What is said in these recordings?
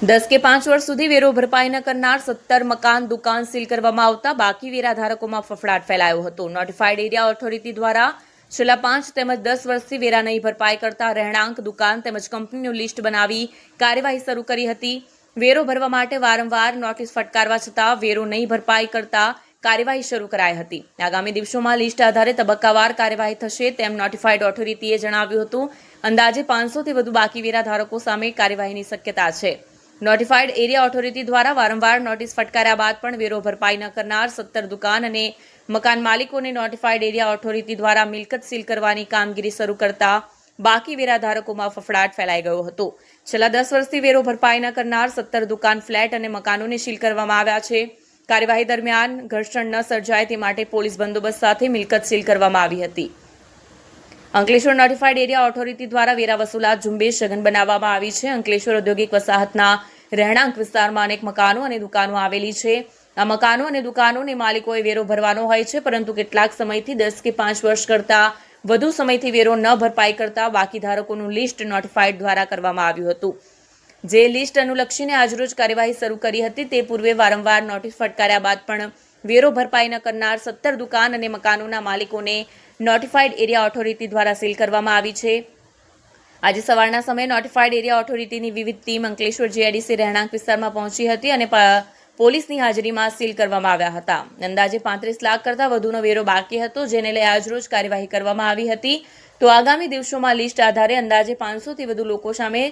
દસ કે પાંચ વર્ષ સુધી વેરો ભરપાઈ ન કરનાર સત્તર મકાન દુકાન સીલ કરવામાં આવતા બાકી વેરા ધારકોમાં ફફડાટ ફેલાયો હતો. નોટિફાઈડ એરિયા ઓથોરિટી દ્વારા છેલ્લા પાંચ તેમજ દસ વર્ષથી વેરા નહીં ભરપાઈ કરતા રહેણાંક, દુકાન તેમજ કંપનીનું લિસ્ટ બનાવી કાર્યવાહી શરૂ કરી હતી. વેરો ભરવા માટે વારંવાર નોટિસ ફટકારવા છતાં વેરો નહીં ભરપાઈ કરતા કાર્યવાહી શરૂ કરાઈ હતી. આગામી દિવસોમાં લિસ્ટ આધારે તબક્કાવાર કાર્યવાહી થશે તેમ નોટિફાઈડ ઓથોરિટીએ જણાવ્યું હતું. અંદાજે પાંચસોથી વધુ બાકી વેરા ધારકો સામે કાર્યવાહીની શક્યતા છે. નોટિફાઈડ એરિયા ઓથોરિટી દ્વારા વારંવાર નોટિસ ફટકાર્યા બાદ પણ વેરો ભરપાઈ ન કરનાર સત્તર દુકાન અને મકાન માલિકોને નોટિફાઈડ એરિયા ઓથોરિટી દ્વારા મિલકત સીલ કરવાની કામગીરી શરૂ કરતા બાકી વેરાધારકોમાં ફફડાટ ફેલાઈ ગયો હતો. છેલ્લા દસ વર્ષથી વેરો ભરપાઈ ન કરનાર સત્તર દુકાન, ફ્લેટ અને મકાનોને સીલ કરવામાં આવ્યા છે. કાર્યવાહી દરમિયાન ઘર્ષણ ન સર્જાય તે માટે પોલીસ બંદોબસ્ત સાથે મિલકત સીલ કરવામાં આવી હતી. અંકલેશ્વર નોટિફાઈડ એરિયા ઓથોરિટી દ્વારા વેરા વસૂલાત ઝુંબેશ સઘન બનાવવામાં આવી છે. અંકલેશ્વર ઔદ્યોગિક વસાહતના રહેણાંક વિસ્તારમાં અનેક મકાનો અને દુકાનો આવેલી છે. આ મકાનો અને દુકાનોને માલિકોએ વેરો ભરવાનો હોય છે, પરંતુ કેટલાક સમયથી દસ કે પાંચ વર્ષ કરતા વધુ સમયથી વેરો ન ભરપાઈ કરતા બાકી ધારકોનું લિસ્ટ નોટિફાઈડ દ્વારા કરવામાં આવ્યું હતું. જે લિસ્ટ અનુલક્ષીને આજરોજ કાર્યવાહી શરૂ કરી હતી, તે પૂર્વે વારંવાર નોટિસ ફટકાર્યા બાદ પણ વેરો ભરપાઈ ન કરનાર સત્તર દુકાન અને મકાનોના માલિકોને નોટિફાઈડ એરિયા ઓથોરિટી દ્વારા સીલ કરવામાં આવી છે. આજે સવારના સમયે નોટિફાઈડ એરિયા ઓથોરિટીની વિવિધ ટીમ અંકલેશ્વર જીઆઈડીસી રહેણાંક વિસ્તારમાં પહોંચી હતી અને પોલીસની હાજરીમાં સીલ કરવામાં આવ્યા હતા. અંદાજે પાંત્રીસ લાખ કરતાં વધુનો વેરો બાકી હતો, જેને લઈ આજરોજ કાર્યવાહી કરવામાં આવી હતી. તો આગામી દિવસોમાં લિસ્ટ આધારે અંદાજે પાંચસોથી વધુ લોકો સામે,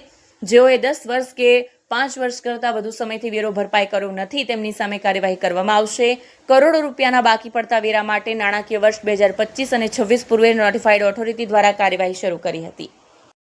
જેઓએ દસ વર્ષ કે પાંચ વર્ષ કરતાં વધુ સમયથી વેરો ભરપાઈ કર્યો નથી, તેમની સામે કાર્યવાહી કરવામાં આવશે. કરોડો રૂપિયાના બાકી પડતા વેરા માટે નાણાકીય વર્ષ બે હજાર પચીસ અને છવ્વીસ પૂર્વે નોટિફાઈડ ઓથોરિટી દ્વારા કાર્યવાહી શરૂ કરી હતી.